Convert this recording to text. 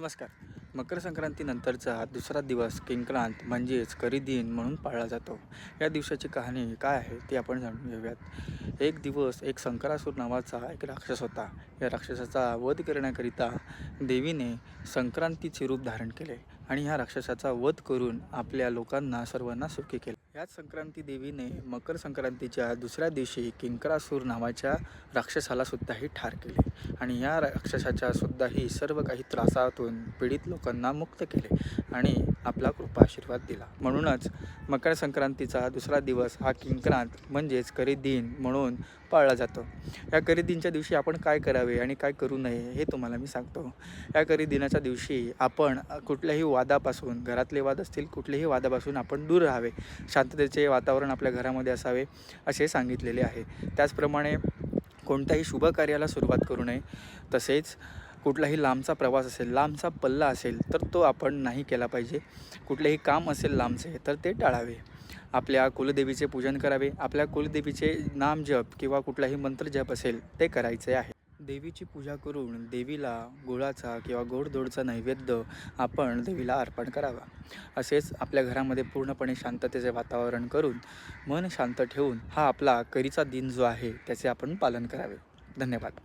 नमस्कार. मकर संक्रांतीनंतरचा दुसरा दिवस किंक्रांत म्हणजेच करिदिन म्हणून पाळला जातो. या दिवसाची कहाणी काय आहे ती आपण जाणून घेऊयात. एक दिवस एक संकरासूर नावाचा एक राक्षस होता. या राक्षसाचा वध करण्याकरिता देवीने संक्रांतीचे रूप धारण केले. आणि ह्या राक्षसाचा वध करून आपल्या लोकांना सर्वांना सुखी केले. याच संक्रांती देवीने मकर संक्रांतीच्या दुसऱ्या दिवशी किंकरासूर नावाच्या राक्षसाला सुद्धाही ठार केले आणि या राक्षसाच्या सुद्धाही सर्व काही त्रासातून पीडित लोकांना मुक्त केले आणि आपला कृपा आशीर्वाद दिला. म्हणूनच मकर संक्रांतीचा दुसरा दिवस हा किंक्रांत म्हणजेच करीदिन म्हणून पाळला जातो. या करीदिनच्या दिवशी आपण काय करावे आणि काय करू नये हे तुम्हाला मी सांगतो. या करीदिनाच्या दिवशी आपण कुठल्याही वादापासून घरातले वाद असतील कुठलेही वादापासून आपण दूर राहावे. शांततेचे वातावरण आपल्या घरामध्ये असावे असे सांगितलेले आहे. त्याचप्रमाणे कोणत्याही शुभ कार्याला सुरुवात करू नये. तसेच कुठलाही लांबचा प्रवास असेल लांबचा पल्ला असेल तर तो आपण नाही केला पाहिजे. कुठलेही काम असेल लांबचे तर ते टाळावे. आपल्या कुलदेवीचे पूजन करावे. आपल्या कुलदेवीचे नाम जप किंवा कुठलाही मंत्र जप असेल ते करायचे आहे. देवीची पूजा करून देवीला गुळाचा किंवा गोडधोडचा नैवेद्य आपण देवीला अर्पण करावा. असेच आपल्या घरामध्ये पूर्णपणे शांततेचे वातावरण करून मन शांत ठेवून हा आपला करीचा दिन जो आहे त्याचे आपण पालन करावे. धन्यवाद.